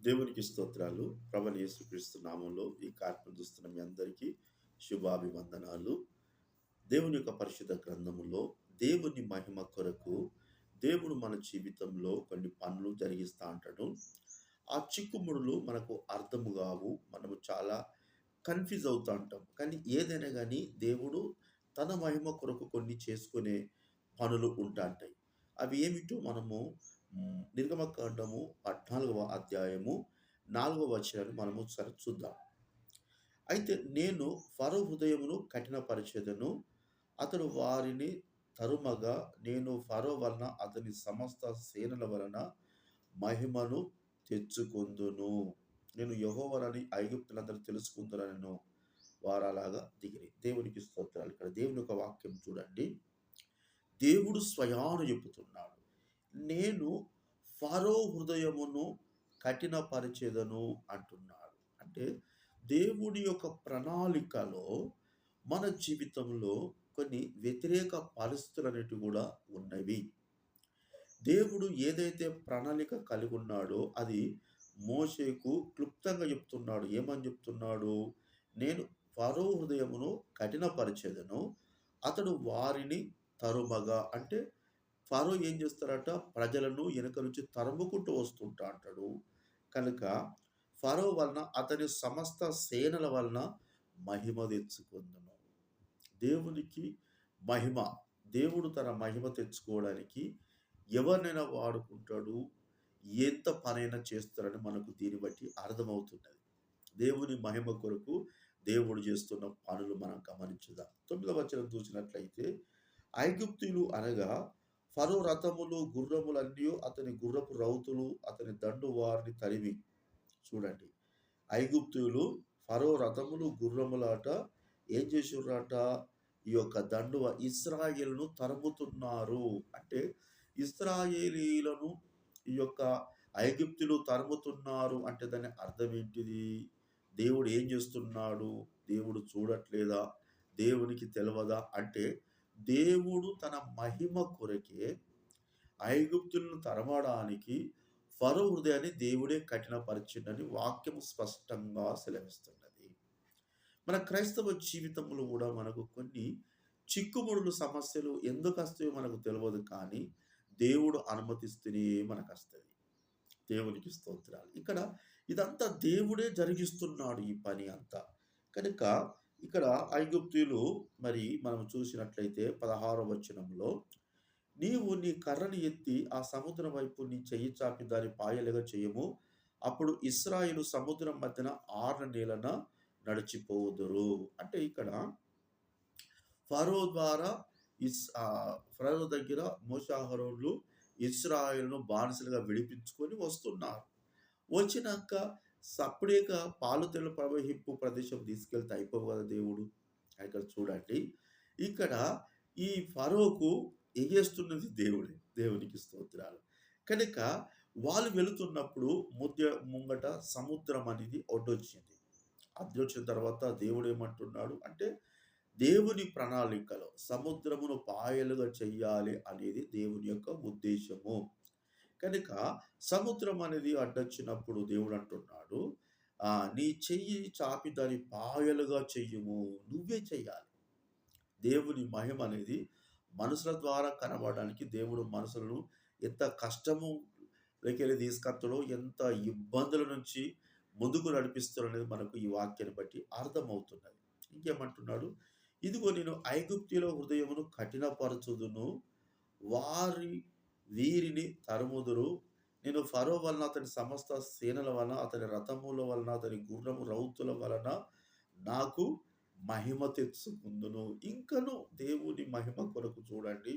దేవునికి స్తోత్రాలు. ప్రభు యేసుక్రీస్తు నామంలో ఈ కార్యక్రమం చూస్తున్న మీ అందరికీ శుభాభివందనాలు. దేవుని యొక్క పరిశుద్ధ గ్రంథములో దేవుని మహిమ కొరకు దేవుడు మన జీవితంలో కొన్ని పనులు జరిగిస్తూ ఉంటాడు ఆ చిక్కుముడులు మనకు అర్థము కావు. మనము చాలా కన్ఫ్యూజ్ అవుతూ ఉంటాం. కానీ ఏదైనా కానీ దేవుడు తన మహిమ కొరకు కొన్ని చేసుకునే పనులు ఉంటా ఉంటాయి అవి ఏమిటో మనము నిర్గమకాండము పద్నాలుగవ అధ్యాయము నాలుగవ వచనాన్ని మనము సరి చూద్దాం. అయితే నేను ఫరో హృదయమును కఠినపరిచేదను అతడు వారిని తరుమగా నేను ఫరో వలన అతని సమస్త సేనల వలన మహిమను తెచ్చుకుందును. నేను యహోవరని ఐగుప్తులందరూ తెలుసుకుందరనను. వారలాగా దిగిరి. దేవునికి స్తోత్రాలు. ఇక్కడ దేవుని యొక్క వాక్యం చూడండి. దేవుడు స్వయాను చెబుతున్నాడు నేను ఫరో హృదయమును కఠినపరిచేదను అంటున్నాడు. అంటే దేవుడి యొక్క ప్రణాళికలో మన జీవితంలో కొన్ని వ్యతిరేక పరిస్థితులు అనేటివి కూడా ఉన్నవి. దేవుడు ఏదైతే ప్రణాళిక కలిగి ఉన్నాడో అది మోషేకు క్లుప్తంగా చెప్తున్నాడు. ఏమని చెప్తున్నాడు? నేను ఫరో హృదయమును కఠినపరిచేదను అతడు వారిని తరుమగా అంటే ఫారో ఏం చేస్తారట ప్రజలను వెనుక నుంచి తరుముకుంటూ వస్తుంటా అంటాడు. కనుక ఫరో వలన అతని సమస్త సేనల వలన మహిమ తెచ్చుకుందును. దేవునికి మహిమ దేవుడు తన మహిమ తెచ్చుకోవడానికి ఎవరినైనా వాడుకుంటాడు? ఎంత పనైనా చేస్తారని మనకు దీన్ని బట్టి అర్థమవుతున్నది. దేవుని మహిమ కొరకు దేవుడు చేస్తున్న పనులు మనం గమనించుదాం. తొమ్మిదవ వచనం చూసినట్లయితే ఐగుప్తులు అనగా ఫరో రథములు గుర్రములన్నీ అతని గుర్రపు రౌతులు అతని దండు వారిని తరిమి. చూడండి. ఐగుప్తులు ఫరో రథములు గుర్రములాట ఏం చేసిర్రట? ఈ యొక్క దండువ ఇస్రాయేలును తరుముతున్నారు. అంటే ఇస్రాయేలీలను ఈ యొక్క ఐగుప్తులు తరుముతున్నారు అంటే దాని అర్థం ఏంటిది? దేవుడు ఏం చేస్తున్నాడు? దేవుడు చూడట్లేదా? దేవునికి తెలియదా అంటే దేవుడు తన మహిమ కొరకే ఐగుప్తులను తరమడానికి ఫరో హృదయాన్ని దేవుడే కఠినపరిచిండని వాక్యము స్పష్టంగా సెలవిస్తున్నది. మన క్రైస్తవ జీవితంలో కూడా మనకు కొన్ని చిక్కుముడులు సమస్యలు ఎందుకు వస్తాయో మనకు తెలియదు కానీ దేవుడు అనుమతిస్తేనే మనకు వస్తుంది. దేవునికి స్తోత్రాలు. ఇక్కడ ఇదంతా దేవుడే జరిగిస్తున్నాడు ఈ పని అంతా. కనుక ఇక్కడ ఐగుప్తులు మరి మనం చూసినట్లయితే పదహారవ వచనంలో నీవు నీ కర్రని ఎత్తి ఆ సముద్రం వైపు నీ చెయ్యి చాపి దాని పాయలుగా చేయము. అప్పుడు ఇస్రాయిలు సముద్రం మధ్యన ఆరు నెలన నడిచిపోదురు. అంటే ఇక్కడ ఫరో ద్వారా ఇస్ ఫరో దగ్గర మోషాహరోన్లు ఇస్రాయిల్ను బానిసలుగా విడిపించుకొని వస్తున్నారు. వచ్చినాక సప్పుడేక పాలు తెల్ల ప్రవహింపు ప్రదేశం తీసుకెళ్తే అయిపోవు కదా దేవుడు. ఇక్కడ చూడండి. ఇక్కడ ఈ ఫరోకు ఎగేస్తున్నది దేవుడే. దేవునికి స్తోత్రాలు. కనుక వాళ్ళు వెళుతున్నప్పుడు ముద్య ముంగట సముద్రం అనేది ఒడ్డొచ్చింది అడ్డొచ్చిన తర్వాత దేవుడు ఏమంటున్నాడు అంటే దేవుని ప్రణాళికలో సముద్రమును పాయలుగా చెయ్యాలి అనేది దేవుని యొక్క ఉద్దేశము. కనుక సముద్రం అనేది అడ్డొచ్చినప్పుడు దేవుడు అంటున్నాడు నీ చెయ్యి చాపి దాని పాయలుగా చెయ్యము నువ్వే చెయ్యాలి. దేవుని మహిమ అనేది మనుషుల ద్వారా కనబడడానికి దేవుడు మనుషులను ఎంత కష్టము లేకెళ్ళి తీసుకొస్తాడో ఎంత ఇబ్బందుల నుంచి ముందుకు నడిపిస్తాడు అనేది మనకు ఈ వాక్యాన్ని బట్టి అర్థమవుతున్నది. ఇంకేమంటున్నాడు? ఇదిగో నేను ఐగుప్తిలో హృదయమును కఠినపరచుదును వారి వీరిని తరుముదురు. నేను ఫరో వలన అతని సమస్త సేనల వలన అతని రథముల వలన అతని గుర్రము రౌతుల వలన నాకు మహిమ తెచ్చుకుందును. ఇంకను దేవుని మహిమ కొరకు చూడండి.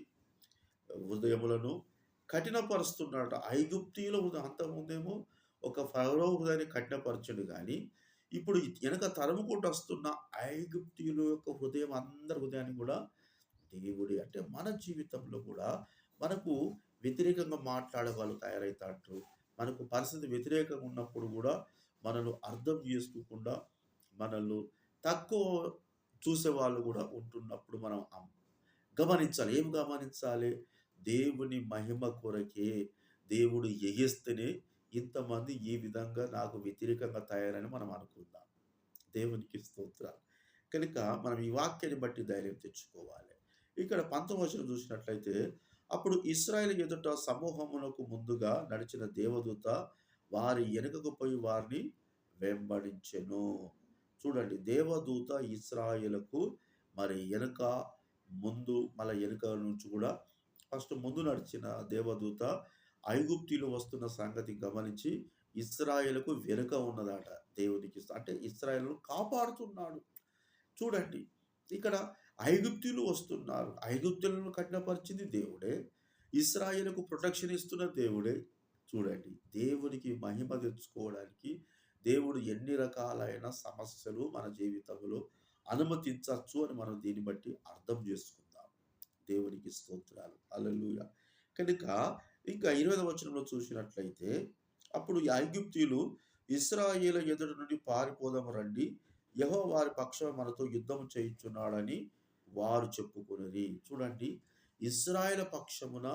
హృదయములను కఠినపరుస్తున్నాడు ఐగుప్తీయుల హృదయం అంతకుముందేమో ఒక ఫరో హృదయాన్ని కఠినపరచడు కానీ ఇప్పుడు వెనక తరుముకుంటూ వస్తున్న ఐగుప్తీయుల యొక్క హృదయం అందరి హృదయాన్ని కూడా దేవుడి అంటే మన జీవితంలో కూడా మనకు వ్యతిరేకంగా మాట్లాడే వాళ్ళు తయారవుతాంటారు మనకు పరిస్థితి వ్యతిరేకంగా ఉన్నప్పుడు కూడా మనల్ని అర్థం చేసుకోకుండా మనల్ని తక్కువ చూసే వాళ్ళు కూడా ఉంటున్నప్పుడు మనం గమనించాలి ఏం గమనించాలి దేవుని మహిమ కొరకే దేవుడు ఎగిస్తేనే ఇంతమంది ఈ విధంగా నాకు వ్యతిరేకంగా తయారని మనం అనుకుందాం. దేవునికి స్తోత్రాలు. కనుక మనం ఈ వాక్యాన్ని బట్టి ధైర్యం తెచ్చుకోవాలి. ఇక్కడ 19వ వచనం చూసినట్లయితే, అప్పుడు ఇశ్రాయేలు ఎదుట సమూహమునకు ముందుగా నడిచిన దేవదూత వారి వెనుకకు పోయి వారిని వెంబడించెను. చూడండి దేవదూత ఇశ్రాయేలుకు మరి వెనుక ముందు మళ్ళీ వెనుక నుంచి కూడా ఫస్ట్ ముందు నడిచిన దేవదూత ఐగుప్తిలో వస్తున్న సంగతి గమనించి ఇశ్రాయేలుకు వెనుక ఉన్నదట దేవునికి. అంటే ఇశ్రాయేలును కాపాడుతున్నాడు. చూడండి ఇక్కడ ఐగుప్తులు వస్తున్నారు. ఐగుప్తులను కఠినపరిచింది దేవుడే. ఇశ్రాయేలుకు ప్రొటెక్షన్ ఇస్తున్న దేవుడే. చూడండి దేవునికి మహిమ తెచ్చుకోవడానికి దేవుడు ఎన్ని రకాలైన సమస్యలు మన జీవితంలో అనుమతించవచ్చు అని మనం దీన్ని బట్టి అర్థం చేసుకుందాం. దేవునికి స్తోత్రాలు. అలలుయ కనుక ఇంకా 20వ వచనంలో చూసినట్లయితే, అప్పుడు ఈ ఇస్రాయేల ఎదుటి నుండి పారిపోదాము రండి. యహో వారి పక్షం మనతో యుద్ధం చేయించున్నాడని వారు చెప్పుకున్నది చూడండి ఇస్రాయల పక్షమున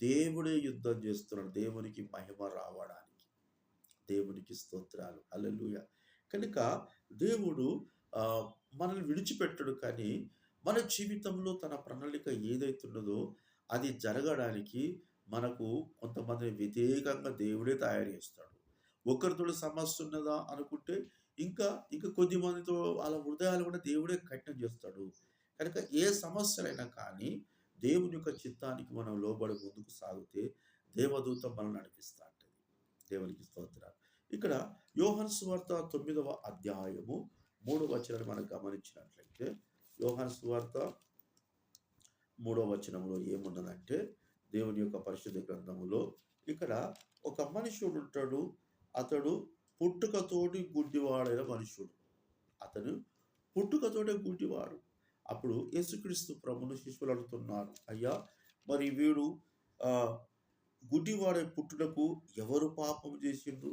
దేవుడే యుద్ధం చేస్తున్నాడు. దేవునికి మహిమ రావడానికి. దేవునికి స్తోత్రాలు. హల్లెలూయా! కనుక దేవుడు మనల్ని విడిచిపెట్టడు కానీ, మన జీవితంలో తన ప్రణాళిక ఏదైతే ఉన్నదో అది జరగడానికి మనకు కొంతమందిని వ్యతిరేకంగా దేవుడే తయారు చేస్తాడు. ఒకరితో సమస్య ఉన్నదా అనుకుంటే ఇంకా, ఇంకా కొద్ది మందితో వాళ్ళ హృదయాలు కూడా దేవుడే కఠినం చేస్తాడు. కనుక ఏ సమస్యలైనా కానీ దేవుని యొక్క చిత్తానికి మనం లోబడి ముందుకు సాగితే దేవదూత మనం నడిపిస్తా అంటది దేవునికి స్తోత్రాలు. ఇక్కడ యోహన్ సువార్త తొమ్మిదవ అధ్యాయము మూడవ వచనాన్ని మనం గమనించినట్లయితే, యోహన్ సువార్త మూడవ వచనంలో ఏమున్నదంటే, దేవుని యొక్క పరిశుద్ధ గ్రంథములో ఇక్కడ ఒక మనుషుడుంటాడు. అతడు పుట్టుకతోటి గుడ్డివాడైన మనుషుడు. అతను పుట్టుకతోటే గుడ్డివాడు. అప్పుడు యేసుక్రీస్తు ప్రభును శిష్యులు అడుగుతున్నారు. అయ్యా! మరి వీడు గుడ్డివాడే పుట్టుటకు ఎవరు పాపం చేసిండ్రు?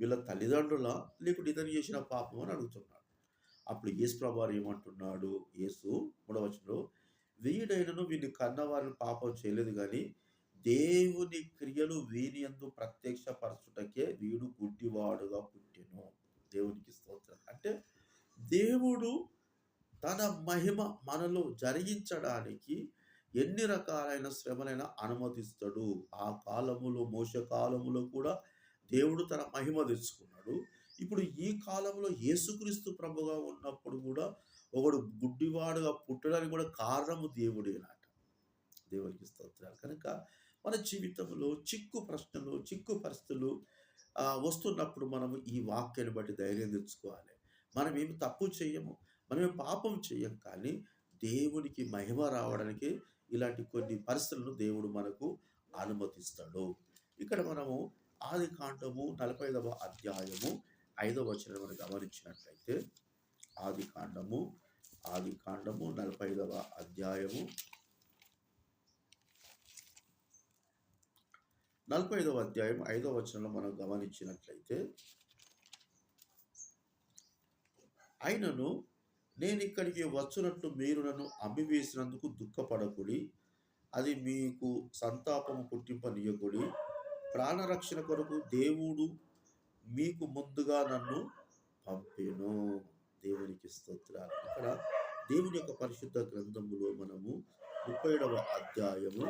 వీళ్ళ తల్లిదండ్రుల లేకుంటే ఇతను చేసిన పాపం అని అడుగుతున్నాడు. అప్పుడు యేసు ప్రభువారు ఏమంటున్నాడు? యేసు మూడవచనంలో వీడైనను వీని కన్నవారిని పాపం చేయలేదు కానీ దేవుని క్రియలు వీని ఎందు ప్రత్యక్షపరచుటకే వీడు గుడ్డివాడుగా పుట్టెను. దేవునికి స్తోత్రం. అంటే దేవుడు తన మహిమ మనలో జరిగించడానికి ఎన్ని రకాలైన శ్రమలైనా అనుమతిస్తాడు. ఆ కాలములో మోస కాలములో కూడా దేవుడు తన మహిమ తెచ్చుకున్నాడు. ఇప్పుడు ఈ కాలంలో యేసుక్రీస్తు ప్రభుగా ఉన్నప్పుడు కూడా ఒకడు గుడ్డివాడుగా పుట్టడానికి కూడా కారణము దేవుడేనాట దేవునికి స్తోత్రాలు. కనుక మన జీవితంలో చిక్కు ప్రశ్నలు, చిక్కు పరిస్థితులు వస్తున్నప్పుడు మనము ఈ వాక్యాన్ని బట్టి ధైర్యం తెచ్చుకోవాలి. మనం ఏమి తప్పు చేయము. మనమే పాపం చేయం కానీ దేవునికి మహిమ రావడానికి ఇలాంటి కొన్ని పరిస్థితులను దేవుడు మనకు అనుమతిస్తాడు. ఇక్కడ మనము ఆదికాండము 45వ అధ్యాయము ఐదవ వచనం మనం గమనించినట్లయితే, ఆదికాండము, ఆదికాండము 45వ అధ్యాయము 45వ అధ్యాయం ఐదవ వచనంలో మనం గమనించినట్లయితే ఆయనను నేను ఇక్కడికి వచ్చునట్లు మీరు నన్ను అమ్మివేసినందుకు దుఃఖపడకుడి. అది మీకు సంతాపము పుట్టింపనీయకుడి. ప్రాణరక్షణ కొరకు దేవుడు మీకు ముందుగా నన్ను పంపెను. దేవునికి స్తోత్రాలు. అక్కడ దేవుని యొక్క పరిశుద్ధ గ్రంథములో మనము 37వ అధ్యాయము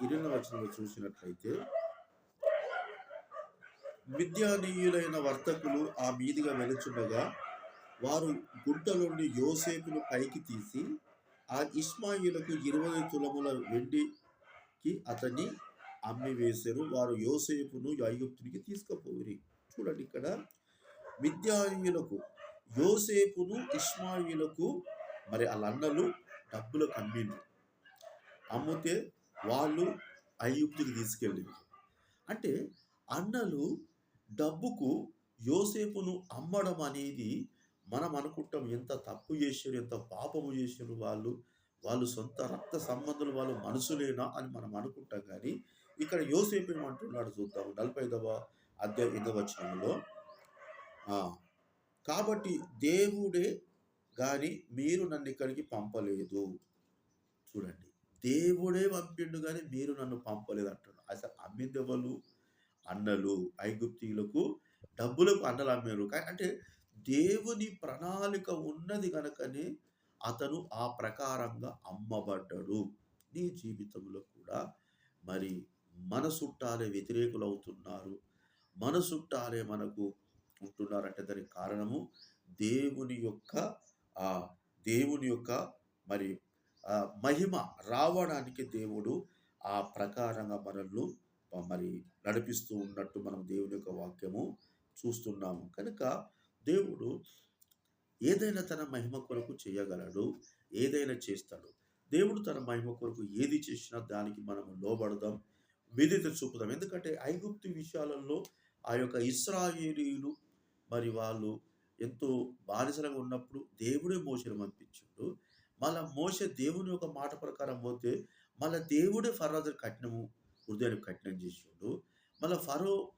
20వ వచనంలో చూసినట్లయితే మిద్యానీయులైన వర్తకులు ఆ మీదిగా వెలుచుండగా వారు గుంట నుండి యోసేపును పైకి తీసి ఆ ఇస్మాయిలకు ఇరవై తులముల వెండికి అతన్ని అమ్మివేసెరు. వారు యోసేపును ఐగుప్తునికి తీసుకుపోయి చూడండి ఇక్కడ మిద్యానీయులకు యోసేపును, ఇస్మాయిలకు మరి వాళ్ళ అన్నలు డబ్బులకు అమ్మిండ్రు. అమ్మితే వాళ్ళు ఐగుప్తుకి తీసుకెళ్ళింది అంటే అన్నలు డబ్బుకు యోసేపును అమ్మడం అనేది మనం అనుకుంటాం ఎంత తప్పు చేసారు ఎంత పాపము చేసారు వాళ్ళు. వాళ్ళు సొంత రక్త సంబంధులు వాళ్ళు మనసులేనా అని మనం అనుకుంటాం కానీ ఇక్కడ యోసేపు ఏమంటున్నాడో చూద్దాం. 45వ అధ్యాయం 8వ వచనంలో కాబట్టి దేవుడే కానీ మీరు నన్ను ఇక్కడికి పంపలేదు. చూడండి. దేవుడే పంపిండు కానీ మీరు నన్ను పంపలేదు అంటున్నాడు. అసలు అమ్మిందెవలు? అన్నలు ఐగుప్తీయులకు డబ్బులకు అన్నలు అమ్మారు కానీ అంటే దేవుని ప్రణాళిక ఉన్నది కనుకనే అతను ఆ ప్రకారంగా అమ్మబడ్డాడు. నీ జీవితంలో కూడా మరి మన చుట్టాలే వ్యతిరేకులు అవుతున్నారు మన చుట్టాలే మనకు ఉంటున్నారంటే దానికి కారణము దేవుని యొక్క ఆ దేవుని యొక్క మరి మహిమ రావడానికి దేవుడు ఆ ప్రకారంగా మనల్ని మరి నడిపిస్తూ ఉన్నట్టు మనం దేవుని యొక్క వాక్యము చూస్తున్నాము. కనుక దేవుడు ఏదైనా తన మహిమ కొరకు చేయగలడు ఏదైనా చేస్తాడు. దేవుడు తన మహిమ కొరకు ఏది చేసినా దానికి మనం లోబడదాం విధిత చూపుదాం. ఎందుకంటే ఐగుప్తి విషయాలలో ఆ యొక్క ఇస్రాయేలీలు మరి వాళ్ళు ఎంతో బానిసలుగా ఉన్నప్పుడు దేవుడే మోసను పంపించిండు. మళ్ళా మోస దేవుని యొక్క మాట ప్రకారం పోతే మళ్ళా దేవుడే ఫరో కఠినము హృదయానికి కఠినం చేసిండు. మళ్ళా ఫరో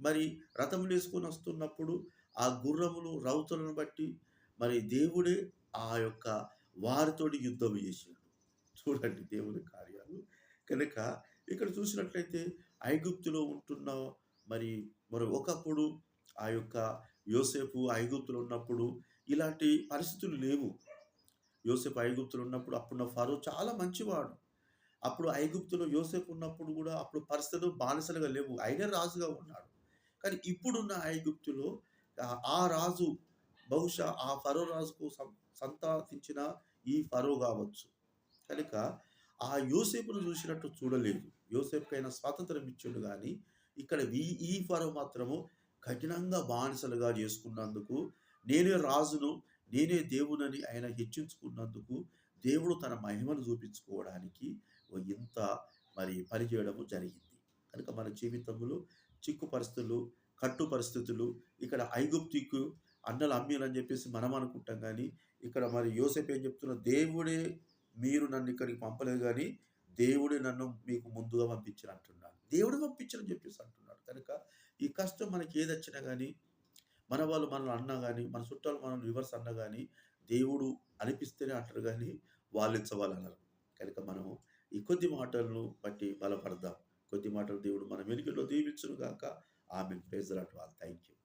మరి రథం వేసుకొని వస్తున్నప్పుడు ఆ గుర్రములు రౌతులను బట్టి మరి దేవుడే ఆ యొక్క వారితోటి యుద్ధం చేసిండు చూడండి దేవుని కార్యాలు. కనుక ఇక్కడ చూసినట్లయితే ఐగుప్తులో ఉంటున్న మరి మరి ఒకప్పుడు ఆ యొక్క యోసేపు ఐగుప్తులు ఉన్నప్పుడు ఇలాంటి పరిస్థితులు లేవు. యోసేపు ఐగుప్తులు ఉన్నప్పుడు అప్పుడున్న ఫరో చాలా మంచివాడు. అప్పుడు ఐగుప్తులో యోసేపు ఉన్నప్పుడు కూడా అప్పుడు పరిస్థితులు బానిసలుగా లేవు. అయినా రాజుగా ఉన్నాడు. కానీ ఇప్పుడున్న ఐగుప్తులో ఆ- రాజు బహుశా ఆ ఫరో రాజుకు సంతాపించిన ఈ ఫరో కావచ్చు. కనుక ఆ యోసేపును చూసినట్టు చూడలేదు. యోసేపుకైనా స్వాతంత్రం ఇచ్చిండు కానీ ఇక్కడ ఈ ఈ ఫరో మాత్రము కఠినంగా బానిసలుగా చేసుకున్నందుకు నేనే రాజును నేనే దేవునని ఆయన హెచ్చించుకున్నందుకు దేవుడు తన మహిమను చూపించుకోవడానికి ఇంత మరి పనిచేయడము జరిగింది. కనుక మన జీవితంలో చిక్కు పరిస్థితులు కట్టు పరిస్థితులు ఇక్కడ ఐగుప్తికు అన్నలు అమ్మీలని చెప్పేసి మనం అనుకుంటాం కానీ ఇక్కడ మరి యోసేపు ఏం చెప్తున్నా దేవుడే మీరు నన్ను ఇక్కడికి పంపలేదు కానీ దేవుడే నన్ను మీకు ముందుగా పంపించిన అంటున్నాడు. దేవుడు పంపించని చెప్పేసి అంటున్నాడు. కనుక ఈ కష్టం మనకి ఏది వచ్చినా కానీ మన వాళ్ళు మనల్ని అన్నా కానీ మన చుట్టాలు మనం రివర్స్ అన్నా కానీ దేవుడు అనిపిస్తేనే అంటారు కానీ వాళ్ళు ఇచ్చవాళ్ళు కనుక మనము ఈ కొద్ది మాటలను బట్టి బలపడదాం. కొద్ది మాటలు దేవుడు మన వెనుకలో దీవించును గాక Amen. Praise the Lord. Thank you.